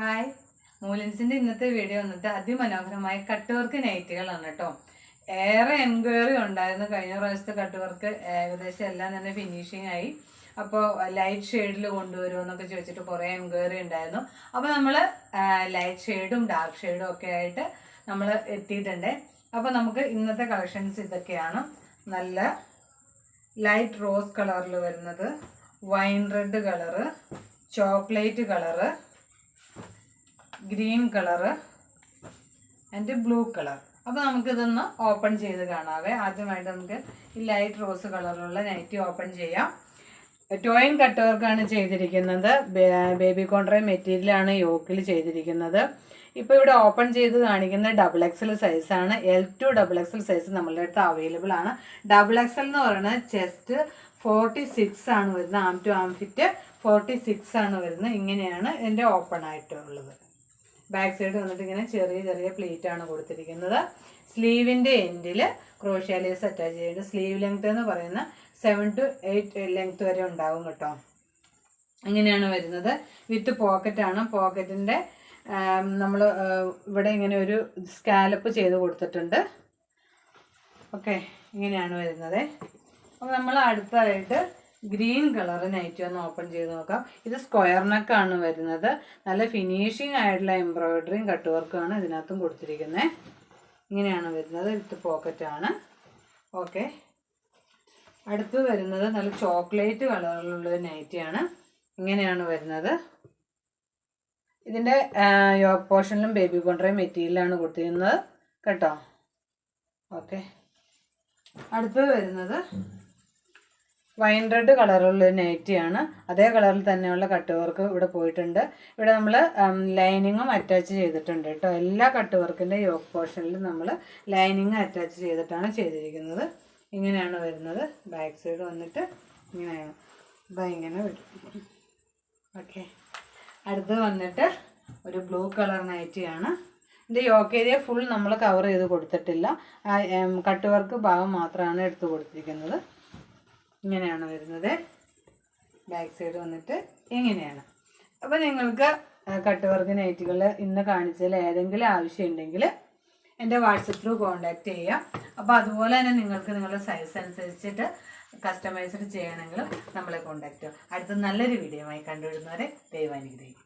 Hi മൂലൻസിന്റെ ഇന്നത്തെ video വന്നിട്ട് അതിമനോഹരമായ കട്ട് വർക്ക് നൈറ്റുകളാണ് കേട്ടോ. ഏറെ എൻക്വയറി ഉണ്ടായിരുന്നു. കഴിഞ്ഞ പ്രാവശ്യത്തെ കട്ട് വർക്ക് ഏകദേശം എല്ലാം തന്നെ ഫിനിഷിംഗ് ആയി. അപ്പോൾ ലൈറ്റ് ഷെയ്ഡിൽ കൊണ്ടുവരുമോ എന്നൊക്കെ ചോദിച്ചിട്ട് കുറേ എൻക്വയറി ഉണ്ടായിരുന്നു. അപ്പോൾ നമ്മൾ ലൈറ്റ് ഷെയ്ഡും ഡാർക്ക് ഷെയ്ഡും ഒക്കെ ആയിട്ട് നമ്മൾ എത്തിയിട്ടുണ്ട്. അപ്പോൾ നമുക്ക് ഇന്നത്തെ കളക്ഷൻസ് ഇതൊക്കെയാണ്. നല്ല ലൈറ്റ് റോസ് കളറിൽ വരുന്നത്. Wine red colour chocolate colour green colour and blue colour. അപ്പോൾ നമുക്കിതൊന്ന് ഓപ്പൺ ചെയ്ത് കാണാവേ. ആദ്യമായിട്ട് നമുക്ക് ഈ ലൈറ്റ് റോസ് കളറിലുള്ള നൈറ്റി ഓപ്പൺ ചെയ്യാം. ടോയൻ കട്ട് വർക്കാണ് ചെയ്തിരിക്കുന്നത് ബേബി കോൺട്രൈ മെറ്റീരിയലാണ് യോക്കിൽ ചെയ്തിരിക്കുന്നത്. ഇപ്പോൾ ഇവിടെ ഓപ്പൺ ചെയ്ത് കാണിക്കുന്ന ഡബിൾ എക്സൽ സൈസാണ് L to double XL size നമ്മളുടെ അടുത്ത് അവൈലബിൾ ആണ്. ഡബിൾ എക്സൽ എന്ന് പറയുന്നത് ചെസ്റ്റ് ഫോർട്ടി സിക്സ് ആണ് വരുന്നത്. Arm to arm fit forty six ആണ് വരുന്നത്. ഇങ്ങനെയാണ് എന്റെ ഓപ്പൺ ആയിട്ടുള്ളത്. ബാക്ക് സൈഡ് വന്നിട്ട് ഇങ്ങനെ ചെറിയ ചെറിയ പ്ലേറ്റ് ആണ് കൊടുത്തിരിക്കുന്നത്. സ്ലീവിന്റെ എൻഡിൽ ക്രോഷ്യാലേസ് അറ്റാച്ച് ചെയ്തിട്ട് സ്ലീവ് ലെങ്ത് എന്ന് പറയുന്ന സെവൻ ടു എയ്റ്റ് ലെങ്ത് വരെ ഉണ്ടാവും കേട്ടോ. ഇങ്ങനെയാണ് വരുന്നത്. വിത്ത് പോക്കറ്റാണ് പോക്കറ്റിന്റെ നമ്മൾ ഇവിടെ ഇങ്ങനെ ഒരു സ്കാലപ്പ് ചെയ്ത് കൊടുത്തിട്ടുണ്ട്. ഓക്കെ ഇങ്ങനെയാണ് വരുന്നത്. അപ്പോൾ നമ്മൾ അടുത്തതായിട്ട് ഗ്രീൻ കളർ നൈറ്റ് ഒന്ന് ഓപ്പൺ ചെയ്ത് നോക്കാം. ഇത് സ്ക്വയർ നെക്കാണ് വരുന്നത്. നല്ല ഫിനിഷിങ് ആയിട്ടുള്ള എംബ്രോയിഡറിയും കട്ട് വർക്കുമാണ് ഇതിനകത്തും കൊടുത്തിരിക്കുന്നത് ഇങ്ങനെയാണ് വരുന്നത്. വിത്ത് പോക്കറ്റാണ് ഓക്കെ. അടുത്ത് വരുന്നത് നല്ല ചോക്ലേറ്റ് കളറിലുള്ള നൈറ്റിയാണ് ഇങ്ങനെയാണ് വരുന്നത്. ഇതിന്റെ യോക്ക് പോർഷനിലും ബേബി കോൺട്രയും മെറ്റീരിയലാണ് കൊടുത്തിരുന്നത്. കേട്ടോ? ഓക്കെ. അടുത്ത് വരുന്നത് വൈൻ റെഡ് കളറുള്ള നൈറ്റിയാണ് അതേ കളറിൽ തന്നെയുള്ള കട്ട് വർക്ക് ഇവിടെ പോയിട്ടുണ്ട്. ഇവിടെ നമ്മൾ ലൈനിങ്ങും അറ്റാച്ച് ചെയ്തിട്ടുണ്ട് കേട്ടോ. എല്ലാ കട്ട് വർക്കിന്റെ യോക്ക് പോർഷനിലും നമ്മൾ ലൈനിങ് അറ്റാച്ച് ചെയ്തിട്ടാണ് ചെയ്തിരിക്കുന്നത്. ഇങ്ങനെയാണ് വരുന്നത്. ബാക്ക് സൈഡ് വന്നിട്ട് ഇങ്ങനെയാണ്. ഇതാ ഇങ്ങനെ വരും. ഓക്കെ. അടുത്ത് വന്നിട്ട് ഒരു ബ്ലൂ കളർ നൈറ്റിയാണ് ഇതിന്റെ യോക്ക് ഏരിയ ഫുൾ നമ്മൾ കവർ ചെയ്ത് കൊടുത്തിട്ടില്ല. കട്ട് വർക്ക് ഭാഗം മാത്രമാണ് എടുത്തു കൊടുത്തിരിക്കുന്നത്. ഇങ്ങനെയാണ് വരുന്നത്. ബാക്ക് സൈഡ് വന്നിട്ട് ഇങ്ങനെയാണ്. അപ്പോൾ നിങ്ങൾക്ക് കട്ട് വർക്ക് നൈറ്റുകൾ ഇന്ന് കാണിച്ചതിൽ ഏതെങ്കിലും ആവശ്യമുണ്ടെങ്കിൽ എന്റെ വാട്സപ്പ് ത്രൂ കോൺടാക്റ്റ് ചെയ്യാം. അപ്പോൾ അതുപോലെ തന്നെ നിങ്ങൾക്ക് നിങ്ങളുടെ സൈസ് അനുസരിച്ചിട്ട് കസ്റ്റമൈസ്ഡ് ചെയ്യണമെങ്കിൽ നമ്മളെ കോൺടാക്റ്റ് ചെയ്യാം. അടുത്ത നല്ലൊരു വീഡിയോ ആയി കണ്ടുവിടുന്നവരെ ദൈവാനുഗ്രഹിക്കും